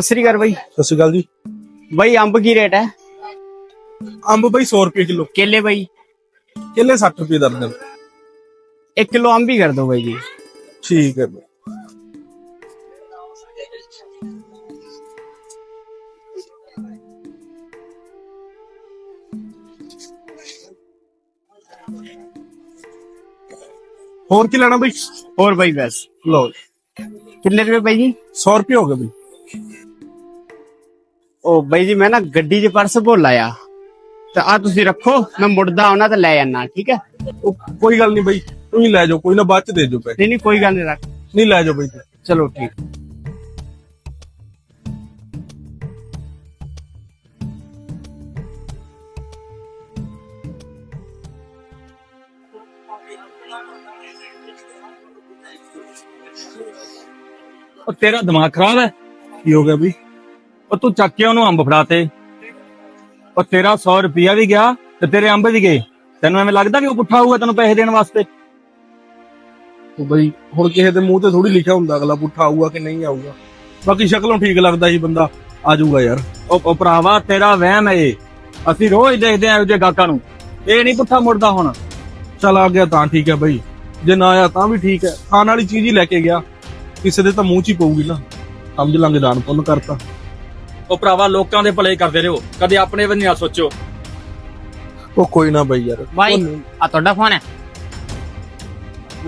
ਸਤਿ ਸ੍ਰੀ ਅਕਾਲ ਬਾਈ। ਸਤਿ ਸ਼੍ਰੀ ਅਕਾਲ ਜੀ। ਬਾਈ ਅੰਬ ਕੀ ਰੇਟ ਹੈ? ਅੰਬ ਬਈ 100 ਰੁਪਏ ਕਿਲੋ। ਕੇਲੇ ਬਾਈ? ਕੇਲੇ 60 ਰੁਪਏ ਦਰਜਨ। 1 ਕਿਲੋ ਅੰਬ ਹੀ ਕਰ ਦੋ ਬਾਈ ਜੀ। ਠੀਕ ਹੈ ਬਈ। ਹੋਰ ਕੀ ਲੈਣਾ ਬਈ? ਹੋਰ ਬਾਈ ਬਸ। ਲਓ। ਕਿੰਨੇ ਰੁਪਏ ਬਾਈ ਜੀ? 100 ਰੁਪਏ ਹੋ ਗਏ ਬਈ। ਉਹ ਬਾਈ ਜੀ ਮੈਂ ਨਾ ਗੱਡੀ 'ਚ ਪਰਸ ਭੁੱਲ ਆਇਆ। ਤਾਂ ਆ ਤੁਸੀਂ ਰੱਖੋ ਮੈਂ ਮੁੜਦਾ ਆਉਣਾ ਤਾਂ ਲੈ ਜਾਣਾ ਠੀਕ ਹੈ? ਉਹ ਕੋਈ ਗੱਲ ਨਹੀਂ ਬਈ ਤੁਸੀਂ ਲੈ ਜਾਓ ਕੋਈ ਨਾ ਬਾਅਦ ਚ ਦੇ ਜਾਓ ਪੈਸੇ। ਨਹੀਂ ਨਹੀਂ ਕੋਈ ਗੱਲ ਨਹੀਂ ਰੱਖ। ਨਹੀਂ ਲੈ ਜਾਓ ਬਈ ਤੁਸੀਂ। ਚਲੋ ਠੀਕ। ਉਹ ਤੇਰਾ ਦਿਮਾਗ ਖਰਾਬ ਹੈ? ਕੀ ਹੋ ਗਿਆ ਬਈ? ਉਹ ਤੂੰ ਚੱਕ ਕੇ ਉਹਨੂੰ ਅੰਬ ਫੜਾਤੇ। ਉਹ ਤੇਰਾ 100 ਰੁਪਿਆ ਵੀ ਗਿਆ ਤੇ ਤੇਰੇ ਅੰਬ ਵੀ ਗਏ। ਤੈਨੂੰ ਐਵੇਂ ਲੱਗਦਾ ਵੀ ਉਹ ਪੁੱਠਾ ਹੋਊਗਾ ਤੈਨੂੰ ਪੈਸੇ ਦੇਣ ਵਾਸਤੇ? ਉਹ ਬਈ ਹੁਣ ਕਿਸੇ ਦੇ ਮੂੰਹ ਤੇ ਥੋੜੀ ਲਿਖਿਆ ਹੁੰਦਾ ਅਗਲਾ ਪੁੱਠਾ ਆਊਗਾ ਕਿ ਨਹੀਂ ਆਊਗਾ। ਬਾਕੀ ਸ਼ਕਲੋਂ ਠੀਕ ਲੱਗਦਾ ਸੀ ਬੰਦਾ ਆ ਜਾਊਗਾ ਯਾਰ। ਉਹ ਭਰਾਵਾ ਤੇਰਾ ਵਹਿਮ ਹੈ ਇਹ। ਅਸੀਂ ਰੋਜ਼ ਦੇਖਦੇ ਆਂ ਇਹੋ ਜਿਹੇ ਗਾਹਕਾਂ ਨੂੰ। ਇਹ ਨਹੀਂ ਪੁੱਠਾ ਮੁੜਦਾ ਹੁਣ। ਚਲ ਆ ਗਿਆ ਤਾਂ ਠੀਕ ਹੈ ਬਈ। ਜੇ ਨਾ ਆਇਆ ਤਾਂ ਵੀ ਠੀਕ ਹੈ। ਖਾਣ ਵਾਲੀ ਚੀਜ਼ ਹੀ ਲੈ ਕੇ ਗਿਆ। ਕਿਸੇ ਦੇ ਤਾਂ ਮੂੰਹ 'ਚ ਹੀ ਪਊਗੀ ਨਾ। ਸਮਝ ਲਾਂਗੇ ਦਾਨ ਪੁੰਨ ਕਰਤਾ। ਉਹ ਭਰਾਵਾ ਲੋਕਾਂ ਦੇ ਭਲੇ ਕਰਦੇ ਰਹੋ। ਕਦੇ ਆਪਣੇ ਵੱਲ ਨਾ ਸੋਚੋ। ਉਹ ਕੋਈ ਨਾ ਬਈ ਯਾਰ। ਉਹ ਨਹੀਂ, ਆ ਤੁਹਾਡਾ ਫੋਨ ਹੈ?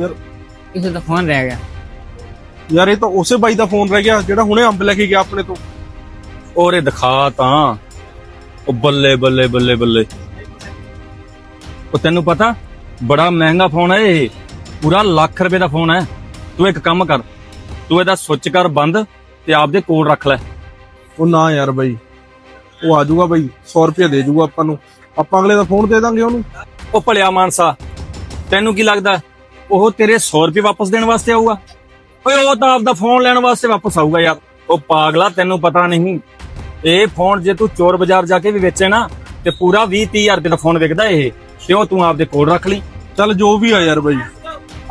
ਯਾਰ। ਕਿਸੇ ਦਾ ਫੋਨ ਰਹਿ ਗਿਆ। ਯਾਰ ਇਹ ਤਾਂ ਉਸੇ ਬਾਈ ਦਾ ਫੋਨ ਰਹਿ ਗਿਆ ਜਿਹੜਾ ਹੁਣੇ ਅੰਬ ਲੈ ਕੇ ਗਿਆ ਆਪਣੇ ਤੋਂ। ਔਰੇ ਦਿਖਾ ਤਾਂ। ਉਹ ਬੱਲੇ ਬੱਲੇ ਬੱਲੇ ਬੱਲੇ। ਉਹ ਤੈਨੂੰ ਪਤਾ ਬੜਾ ਮਹਿੰਗਾ ਫੋਨ ਹੈ ਇਹ। ਪੂਰਾ ਲੱਖ ਰੁਪਏ ਦਾ ਫੋਨ ਹੈ। ਤੂੰ ਇੱਕ ਕੰਮ ਕਰ। ਤੂੰ ਇਹਦਾ ਸੁੱਚ ਕਰ ਬੰਦ ਤੇ ਆਪਦੇ ਕੋਲ ਰੱਖ ਲੈ। ਉਹ ਨਾ ਯਾਰ ਬਈ। ਉਹ ਆ ਜਾਊਗਾ ਬਈ 100 ਰੁਪਏ ਦੇ ਜਾਊਗਾ ਆਪਾਂ ਨੂੰ। ਆਪਾਂ ਅਗਲੇ ਦਾ ਫੋਨ ਦੇ ਦਾਂਗੇ ਉਹਨੂੰ। ਉਹ ਭਲਿਆ ਮਾਨਸਾ ਤੈਨੂੰ ਕੀ ਲੱਗਦਾ? ਉਹ ਤੇਰੇ 100 ਰੁਪਏ ਵਾਪਸ ਦੇਣ ਵਾਸਤੇ ਆਊਗਾ? ਓਏ ਉਹ ਤਾਂ ਆਪਦਾ ਫੋਨ ਲੈਣ ਵਾਸਤੇ ਵਾਪਸ ਆਊਗਾ ਯਾਰ। ਉਹ ਪਾਗਲਾ ਤੈਨੂੰ ਪਤਾ ਨਹੀਂ। ਇਹ ਫੋਨ ਜੇ ਤੂੰ ਚੋਰ ਬਾਜ਼ਾਰ ਜਾ ਕੇ ਵੀ ਵੇਚੇ ਨਾ ਤੇ ਪੂਰਾ 20 30000 ਰੁਪਏ ਦਾ ਫੋਨ ਵਿਕਦਾ ਇਹ। ਤੇ ਉਹ ਤੂੰ ਆਪਦੇ ਕੋਲ ਰੱਖ ਲਈ। ਚੱਲ ਜੋ ਵੀ ਆ ਯਾਰ ਬਈ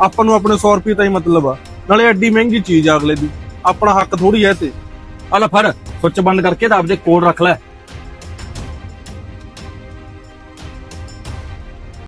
ਆਪਾਂ ਨੂੰ ਆਪਣੇ 100 ਰੁਪਏ ਤਾਂ ਹੀ ਮਤਲਬ ਆ। ਨਾਲੇ ਐਡੀ ਮਹਿੰਗੀ ਚੀਜ਼ ਆ ਅਗਲੇ ਦੀ। ਆਪਣਾ ਹੱਕ ਥੋੜੀ ਐ ਤੇ। ਆ ਫੜ ਸੁੱਚ ਬੰਦ ਕਰਕੇ ਤਾਂ ਆਪਦੇ ਕੋਲ ਰੱਖ ਲੈ।